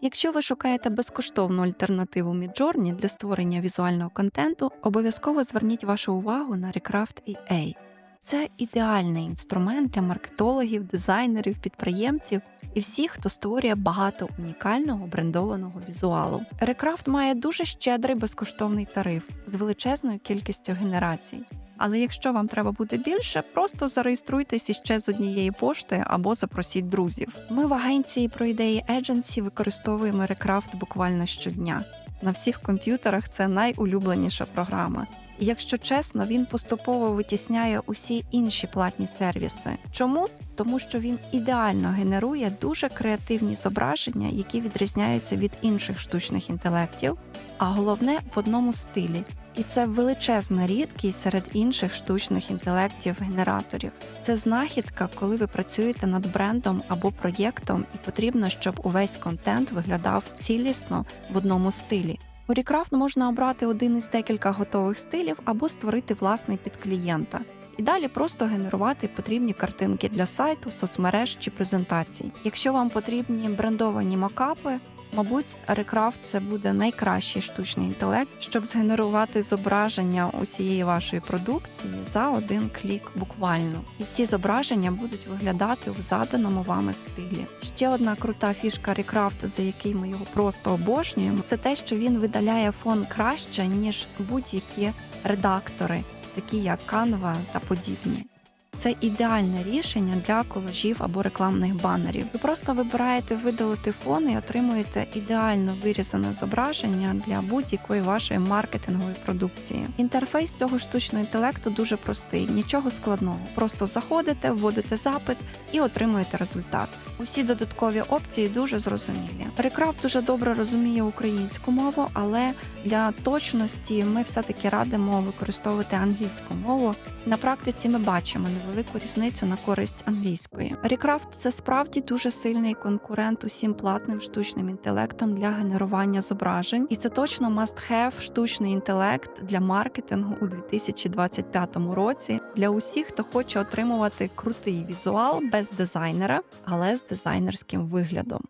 Якщо ви шукаєте безкоштовну альтернативу Midjourney для створення візуального контенту, обов'язково зверніть вашу увагу на Recraft EA. Це ідеальний інструмент для маркетологів, дизайнерів, підприємців і всіх, хто створює багато унікального брендованого візуалу. Recraft має дуже щедрий безкоштовний тариф з величезною кількістю генерацій. Але якщо вам треба буде більше, просто зареєструйтесь іще з однієї пошти або запросіть друзів. Ми в агенції про ідеї Agency використовуємо Recraft буквально щодня. На всіх комп'ютерах це найулюбленіша програма. І якщо чесно, він поступово витісняє усі інші платні сервіси. Чому? Тому що він ідеально генерує дуже креативні зображення, які відрізняються від інших штучних інтелектів, а головне в одному стилі. І це величезна рідкість серед інших штучних інтелектів-генераторів. Це знахідка, коли ви працюєте над брендом або проєктом, і потрібно, щоб увесь контент виглядав цілісно в одному стилі. У Recraft можна обрати один із декілька готових стилів або створити власний під клієнта. І далі просто генерувати потрібні картинки для сайту, соцмереж чи презентацій. Якщо вам потрібні брендовані макапи, мабуть, Recraft – це буде найкращий штучний інтелект, щоб згенерувати зображення усієї вашої продукції за один клік буквально. І всі зображення будуть виглядати в заданому вами стилі. Ще одна крута фішка Recraft, за який ми його просто обожнюємо, це те, що він видаляє фон краще ніж будь-які редактори, такі як Canva та подібні. Це ідеальне рішення для колажів або рекламних банерів. Ви просто вибираєте видалити фон і отримуєте ідеально вирізане зображення для будь-якої вашої маркетингової продукції. Інтерфейс цього штучного інтелекту дуже простий, нічого складного. Просто заходите, вводите запит і отримуєте результат. Усі додаткові опції дуже зрозумілі. Recraft дуже добре розуміє українську мову, але для точності ми все-таки радимо використовувати англійську мову. На практиці ми бачимо невелику різницю на користь англійської. Рікрафт – це справді дуже сильний конкурент усім платним штучним інтелектом для генерування зображень, і це точно must-have штучний інтелект для маркетингу у 2025 році для усіх, хто хоче отримувати крутий візуал без дизайнера, але з дизайнерським виглядом.